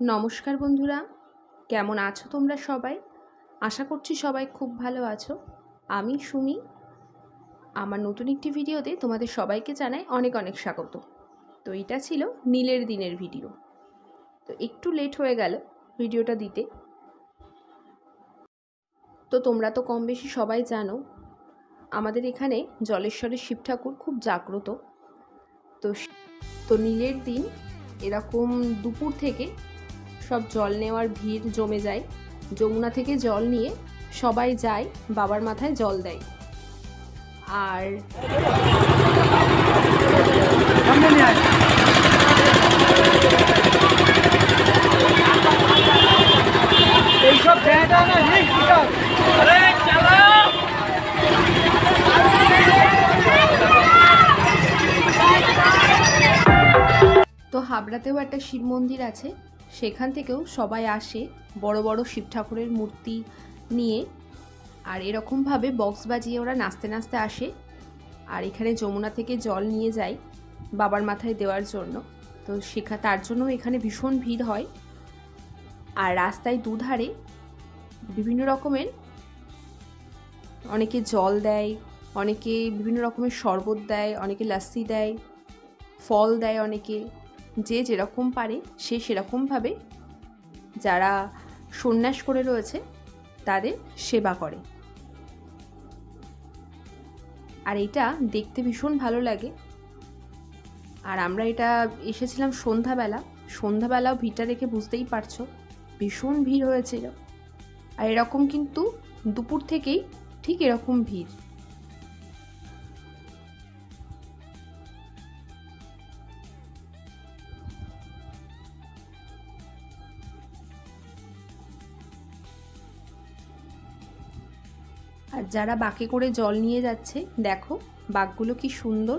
নমস্কার বন্ধুরা, কেমন আছো তোমরা সবাই? আশা করছি সবাই খুব ভালো আছো। আমি সুমি। আমার নতুন একটি ভিডিওতে তোমাদের সবাইকে জানাই অনেক অনেক স্বাগত। তো এটা ছিল নীলের দিনের ভিডিও। তো একটু লেট হয়ে গেল ভিডিওটা দিতে। তো তোমরা তো কম বেশি সবাই জানো, আমাদের এখানে জলেশ্বরের শিব ঠাকুর খুব জাগ্রত। তো তো নীলের দিন এরকম দুপুর থেকে সব জল নেওয়ার ভিড় জমে যায়। যমুনা থেকে জল নিয়ে সবাই যায়, বাবার মাথায় জল দেয়। আর তো হাবড়াতেও একটা শিব মন্দির আছে। সেখান থেকেও সবাই আসে বড় বড় শিব ঠাকুরের মূর্তি নিয়ে। আর এরকমভাবে বক্স বাজিয়ে ওরা নাচতে নাচতে আসে। আর এখানে যমুনা থেকে জল নিয়ে যায় বাবার মাথায় দেওয়ার জন্য। তো শেখা তার জন্য এখানে ভীষণ ভিড় হয়। আর রাস্তায় দুধারে বিভিন্ন রকমের অনেকে জল দেয়, অনেকে বিভিন্ন রকমের শরবত দেয়, অনেকে লাস্সি দেয়, ফল দেয় অনেকে। যে যেরকম পারে সে সেরকমভাবে যারা সন্ন্যাস করে রয়েছে, তাদের সেবা করে। আর এটা দেখতে ভীষণ ভালো লাগে। আর আমরা এটা এসেছিলাম সন্ধ্যাবেলা। সন্ধ্যাবেলাও ভিড়টা দেখে বুঝতেই পারছ, ভীষণ ভিড় হয়েছিল। আর এরকম কিন্তু দুপুর থেকেই ঠিক এরকম ভিড়। আর যারা বাঁকে করে জল নিয়ে যাচ্ছে, দেখো বাঘগুলো কি সুন্দর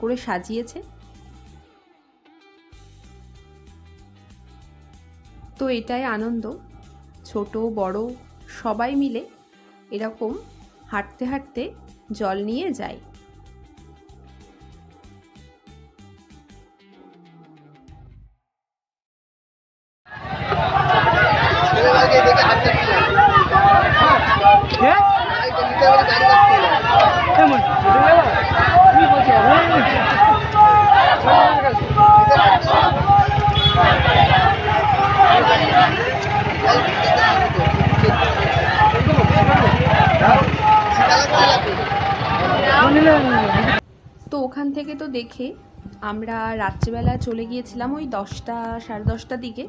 করে সাজিয়েছে। তো এটাই আনন্দ, ছোট, বড়, সবাই মিলে এরকম হাঁটতে হাঁটতে জল নিয়ে যায়। তো ওখান থেকে তো দেখে আমরা রাত্রেবেলা চলে গিয়েছিলাম ওই দশটা সাড়ে দশটার দিকে।